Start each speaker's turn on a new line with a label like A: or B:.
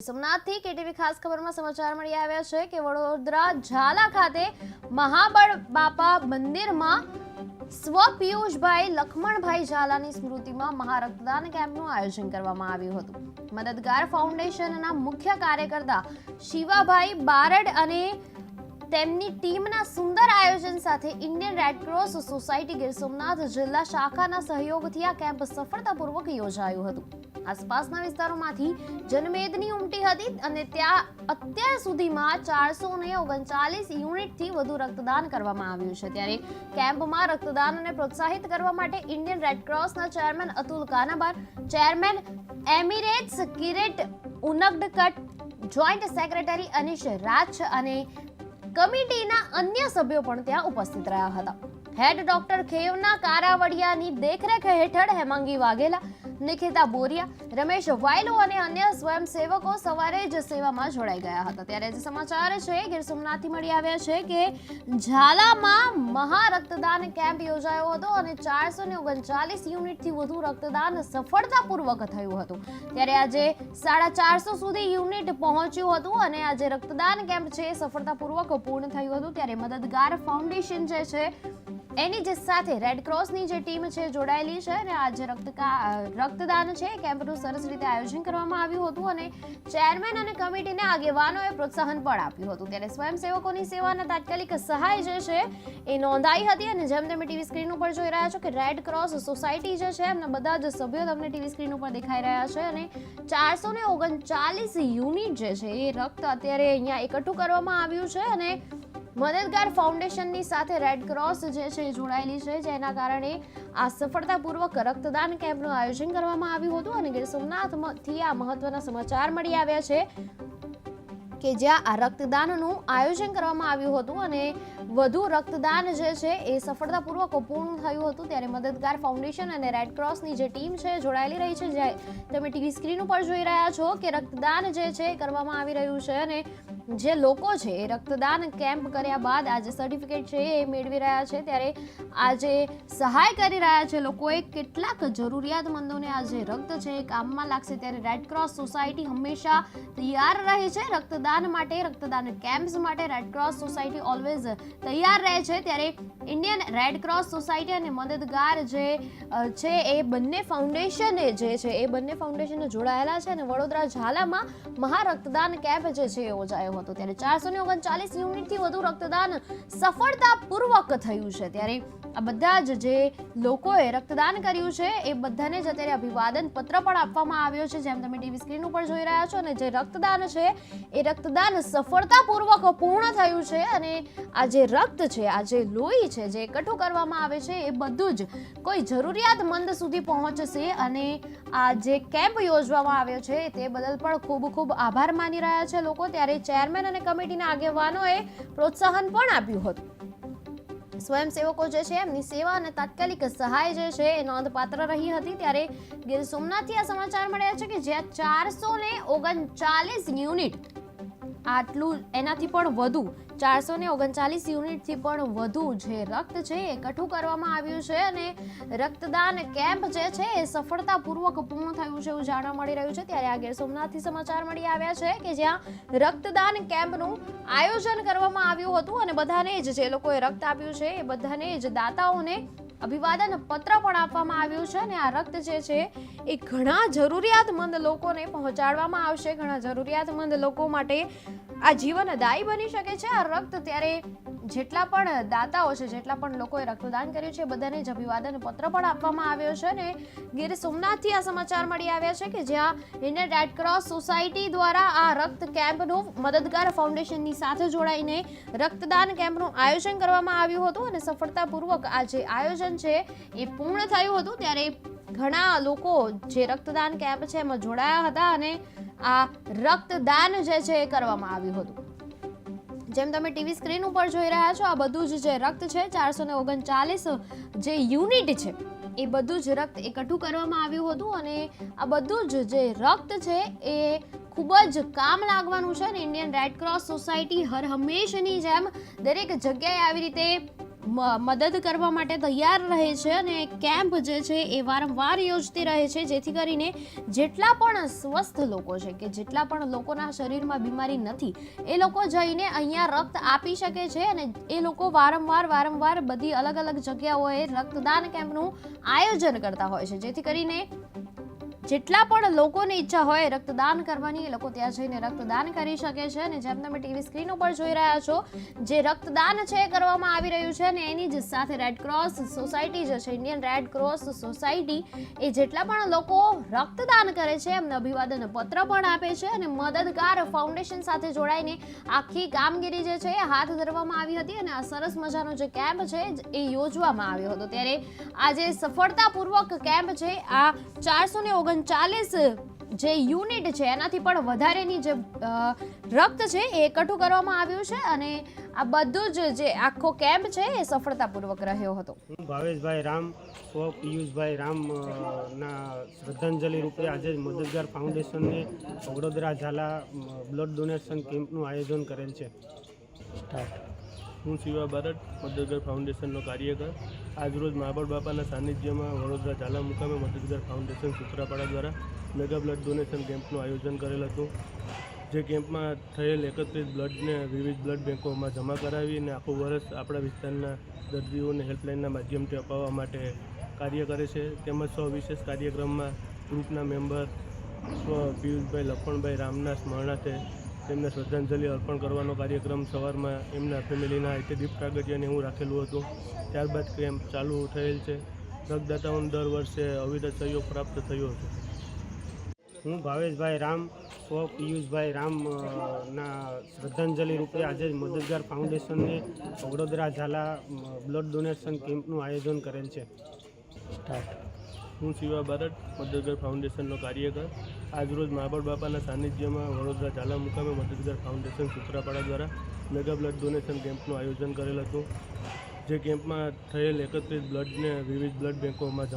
A: સોમનાથથી KTV ખાસ ખબરમાં સમાચાર મળી આવ્યા છે કે વડોદરા ઝાલા ખાતે મહાબળ બાપા મંદિરમાં સ્વ પિયુષભાઈ લખમણભાઈ ઝાલાની સ્મૃતિમાં મહારક્તદાન કેમ્પનું આયોજન કરવામાં આવ્યું હતું. મદદગાર ફાઉન્ડેશનના મુખ્ય કાર્યકર્તા શિવાભાઈ બારડ અને તેમની ટીમના સુંદર આયોજન સાથે Indian Red Cross society Gir Somnath જિલ્લા શાખાના સહયોગથી આ કેમ્પ સફળતાપૂર્વક યોજાયું હતું. આસપાસના વિસ્તારોમાંથી જનમેદની ઉમટી હતી અને ત્યાં અત્યાર સુધીમાં ચારસો ને ઓગણચાલીસ યુનિટથી વધુ રક્તદાન કરવામાં આવ્યું છે. ત્યારે કેમ્પમાં રક્તદાનને પ્રોત્સાહિત કરવા માટે Indian રેડક્રોસના chairman Atul Kanabar, chairman emeritus Kirit Unadkat, joint secretary Anish Raj અને કમિટીના અન્ય સભ્યો પણ ત્યાં ઉપસ્થિત રહ્યા હતા. હેડ ડોક્ટર ખેવના કારાવડિયાની દેખરેખ હેઠળ હેમાંગી વાઘેલા નિકિતા બોરિયા, રમેશ વાયલો અને અન્ય સ્વયંસેવકો સવારે જ સેવામાં જોડાઈ ગયા હતા. ત્યારે જે સમાચાર છે, ગીર સોમનાથથી મળી આવ્યા છે કે ઝાલામાં મહા રક્તદાન કેમ્પ યોજાયો હતો અને ચારસો ને ઓગણચાલીસ યુનિટથી વધુ રક્તદાન સફળતાપૂર્વક થયું હતું. ત્યારે આજે સાડા ચારસો સુધી યુનિટ પહોંચ્યું હતું અને આજે રક્તદાન કેમ્પ છે, સફળતાપૂર્વક પૂર્ણ થયું હતું. ત્યારે મદદગાર ફાઉન્ડેશન જે છે એની જે સાથે રેડ ક્રોસની જે ટીમ છે જોડાયેલી છે અને આજે રક્તકા, રક્તદાન છે કેમ્પનું સરસ રીતે આયોજન કરવામાં આવ્યું હતું અને ચેરમેન અને કમિટીને આગેવાનોએ પ્રોત્સાહન પણ આપ્યું હતું. ત્યારે સ્વયંસેવકોની સેવાના તાત્કાલિક સહાય જે છે એ નોંધાઈ હતી અને જેમ તમે ટીવી સ્ક્રીન ઉપર જોઈ રહ્યા છો કે રેડ ક્રોસ સોસાયટી જે છે, એમના બધા જ સભ્યો તમને ટીવી સ્ક્રીન ઉપર દેખાઈ રહ્યા છે અને ચારસો ને ઓગણચાલીસ યુનિટ જે છે એ રક્ત અત્યારે અહીંયા એકઠું કરવામાં આવ્યું છે અને મદદગાર ફાઉન્ડેશનની સાથે રેડ ક્રોસ જે છે જોડાયેલી છે, જેના કારણે આ સફળતાપૂર્વક રક્તદાન કેમ્પનું આયોજન કરવામાં આવ્યું હતું અને ગીર સોમનાથથી આ મહત્વના સમાચાર મળી આવ્યા છે. કે જ્યાં આ રક્તદાનનું આયોજન કરવામાં આવ્યું હતું અને વધુ રક્તદાન જે છે એ સફળતાપૂર્વક પૂર્ણ થયું હતું ત્યારે મદદગાર ફાઉન્ડેશન અને રેડ ક્રોસની જે ટીમ છે જોડાયેલી રહી છે. જે તમે ટીવી સ્ક્રીન ઉપર જોઈ રહ્યા છો કે રક્તદાન જે છે એ કરવામાં આવી રહ્યું છે અને જે લોકો છે એ રક્તદાન કેમ્પ કર્યા બાદ આજે સર્ટિફિકેટ છે એ મેળવી રહ્યા છે. ત્યારે આજે સહાય કરી રહ્યા છે લોકોએ કેટલાક જરૂરિયાતમંદોને આ જે રક્ત છે એ કામમાં લાગશે. ત્યારે રેડ ક્રોસ સોસાયટી હંમેશા તૈયાર રહે છે. રક્તદાન માટે, રક્તદાન કેમ્પ્સ માટે રેડ ક્રોસ સોસાયટી ઓલવેઝ તૈયાર રહે છે. ત્યારે ઇન્ડિયન રેડ ક્રોસ સોસાયટી અને મદદગાર જે છે એ બંને ફાઉન્ડેશને જે છે, એ બંને ફાઉન્ડેશન જોડાયેલા છે અને વડોદરા ઝાલામાં મહા રક્તદાન કેમ્પ જે છે એ યોજાયો હતો. ત્યારે ચારસો ને ઓગણચાલીસ યુનિટથી વધુ રક્તદાન સફળતાપૂર્વક થયું છે. ત્યારે આ બધા જ જે લોકોએ રક્તદાન કર્યું છે, એ બધાને જ અત્યારે અભિવાદન પત્ર પણ આપવામાં આવ્યો છે, જેમ તમે ટીવી સ્ક્રીન ઉપર જોઈ રહ્યા છો અને જે રક્તદાન છે, એ રક્તદાન સફળતાપૂર્વક પૂર્ણ થયું છે અને આ જે રક્ત છે, આ જે લોહી છે, જે એકઠું કરવામાં આવે છે, એ બધું જ કોઈ જરૂરિયાતમંદ સુધી પહોંચશે અને આ જે કેમ્પ યોજવામાં આવ્યો છે, તે બદલ પણ ખૂબ ખૂબ આભાર માની રહ્યા છે લોકો. ત્યારે ચેરમેન અને કમિટીના આગેવાનોએ પ્રોત્સાહન પણ આપ્યું હતું. સ્વયંસેવકો જે છે, એમની સેવા અને તાત્કાલિક સહાય જે છે, એ નોંધપાત્ર રહી હતી. ત્યારે ગીર સોમનાથથી આ સમાચાર મળ્યા છે કે જ્યાં ચારસો ને ઓગણચાલીસ યુનિટ આટલું એનાથી પણ વધુ. ચારસો ને ઓગણચાલીસ યુનિટથી પણ વધુ જે રક્ત છે એ કઠું કરવામાં આવ્યું છે અને રક્તદાન કેમ્પ જે છે એ સફળતાપૂર્વક પૂર્ણ થયું છે એવું જાણવા મળી રહ્યું છે. ત્યારે આ ગીર સોમનાથથી સમાચાર મળી આવ્યા છે કે જ્યાં રક્તદાન કેમ્પનું આયોજન કરવામાં આવ્યું હતું અને બધાને જ જે લોકોએ રક્ત આપ્યું છે એ બધાને જ દાતાઓને અભિવાદન પત્ર પણ આપવામાં આવ્યું છે અને આ રક્ત જે છે એ ઘણા જરૂરિયાતમંદ લોકોને પહોંચાડવામાં આવશે. ઘણા જરૂરિયાતમંદ લોકો માટે આ જીવનદાયી બની શકે છે. આ રક્ત ત્યારે જેટલા પણ દાતાઓ છે, જેટલા પણ લોકોએ રક્તદાન કર્યું છે બધાને જ અભિવાદન પત્ર પણ આપવામાં આવ્યો છે અને ગીર સોમનાથથી આ સમાચાર મળી આવ્યા છે કે જ્યાં ઇન્ડિયન રેડ ક્રોસ સોસાયટી દ્વારા આ રક્ત કેમ્પનું મદદગાર ફાઉન્ડેશનની સાથે જોડાઈને રક્તદાન કેમ્પનું આયોજન કરવામાં આવ્યું હતું અને સફળતાપૂર્વક આ જે આયોજન છે, એ પૂર્ણ થયું હતું. ત્યારે ઘણા લોકો જે રક્તદાન કેમ્પ છે એમાં જોડાયા હતા અને આ રક્તદાન જે છે એ કરવામાં આવ્યું હતું. જેમ તમે ટીવી સ્ક્રીન ઉપર જોઈ રહ્યા છો, આ બધું જ જે રક્ત છે ચારસો ને ઓગણચાલીસ જે યુનિટ છે, એ બધું જ રક્ત એકઠું કરવામાં આવ્યું હતું અને આ બધું જ જે રક્ત છે એ ખૂબ જ કામ લાગવાનું છે અને ઇન્ડિયન રેડ ક્રોસ સોસાયટી હર હંમેશની જેમ દરેક જગ્યાએ આવી રીતે મદદ કરવા માટે તૈયાર રહે છે અને કેમ્પ જે છે એ વારંવાર યોજતી રહે છે, જેથી કરીને જેટલા પણ સ્વસ્થ લોકો છે કે જેટલા પણ લોકોના શરીરમાં બીમારી નથી, એ લોકો જઈને અહીંયા રક્ત આપી શકે છે અને એ લોકો વારંવાર વારંવાર બધી અલગ અલગ જગ્યાઓએ રક્તદાન કેમ્પનું આયોજન કરતા હોય છે, જેથી કરીને જેટલા પણ લોકોની ઈચ્છા હોય રક્તદાન કરવાની, એ લોકો ત્યાં જઈને રક્તદાન કરી શકે છે. અને જેમ તમે ટીવી સ્ક્રીન ઉપર જોઈ રહ્યા છો, જે રક્તદાન છે એ કરવામાં આવી રહ્યું છે અને એની જ સાથે રેડ ક્રોસ સોસાયટી જે છે ઇન્ડિયન રેડ ક્રોસ સોસાયટી એ જેટલા પણ લોકો રક્તદાન કરે છે, એમને અભિવાદન પત્ર પણ આપે છે અને મદદગાર ફાઉન્ડેશન સાથે જોડાઈને આખી કામગીરી જે છે એ હાથ ધરવામાં આવી હતી અને આ સરસ મજાનો જે કેમ્પ છે, એ યોજવામાં આવ્યો હતો. ત્યારે આજે સફળતાપૂર્વક કેમ્પ છે, આ ચારસો ને ઓગણચાલીસ જે યુનિટ છે એનાથી પણ વધારેની જે રક્ત છે એ એકઠું કરવામાં આવ્યું છે અને આ બધું જ જે આખો કેમ્પ છે એ સફળતાપૂર્વક રહ્યો હતો.
B: હું ભાવેશભાઈ રામ સ્વ પિયુષભાઈ રામ ના શ્રદ્ધાંજલિ રૂપે આજે મદદગાર ફાઉન્ડેશનને વડોદરા ઝાલા બ્લડ ડોનેશન કેમ્પનું આયોજન કરેલ છે.
C: હું શિવા ભારત મદદગાર ફાઉન્ડેશનનો કાર્યકર. આજરોજ મહાબળ બાપાના સાનિધ્યમાં વડોદરા ઝાલા મુકામે મદદગાર ફાઉન્ડેશન સૂત્રાપાડા દ્વારા મેગા બ્લડ ડોનેશન કેમ્પનું આયોજન કરેલ હતું. જે કેમ્પમાં થયેલ એકત્રિત બ્લડને વિવિધ બ્લડ બેંકોમાં જમા કરાવી અને આખું વર્ષ આપણા વિસ્તારના દર્દીઓને હેલ્પલાઇનના માધ્યમથી અપાવવા માટે કાર્ય કરે છે. તેમજ સૌ વિશેષ કાર્યક્રમમાં ગ્રુપના મેમ્બર પિયુષભાઈ લખણભાઈ રામના સ્મરણાર્થે તેમને શ્રદ્ધાંજલિ અર્પણ કરવાનો કાર્યક્રમ સવારમાં એમના ફેમિલીના રીતે દીપ પ્રાગટ્યને હું રાખેલું હતું. ત્યારબાદ કેમ્પ ચાલુ થયેલ છે. રક્તદાતાઓને દર વર્ષે અવિરત સહયોગ પ્રાપ્ત થયો હતો.
B: હું ભાવેશભાઈ રામ સ્વ પિયુષભાઈ રામના શ્રદ્ધાંજલિ રૂપે આજે મદદગાર ફાઉન્ડેશનને વડોદરા ઝાલા બ્લડ ડોનેશન કેમ્પનું આયોજન કરેલ છે.
C: હું શિવા ભારત મદદગાર ફાઉન્ડેશનનો કાર્યકર. આજરોજ મહાબળ બાપાના સાનિધ્યમાં વડોદરા ઝાલા મુકામે મદદગાર ફાઉન્ડેશન સુત્રાપાડા દ્વારા મેગા બ્લડ ડોનેશન કેમ્પનું આયોજન કરેલ હતું. જે કેમ્પમાં થયેલ એકત્રિત બ્લડને વિવિધ બ્લડ બેંકોમાં જમા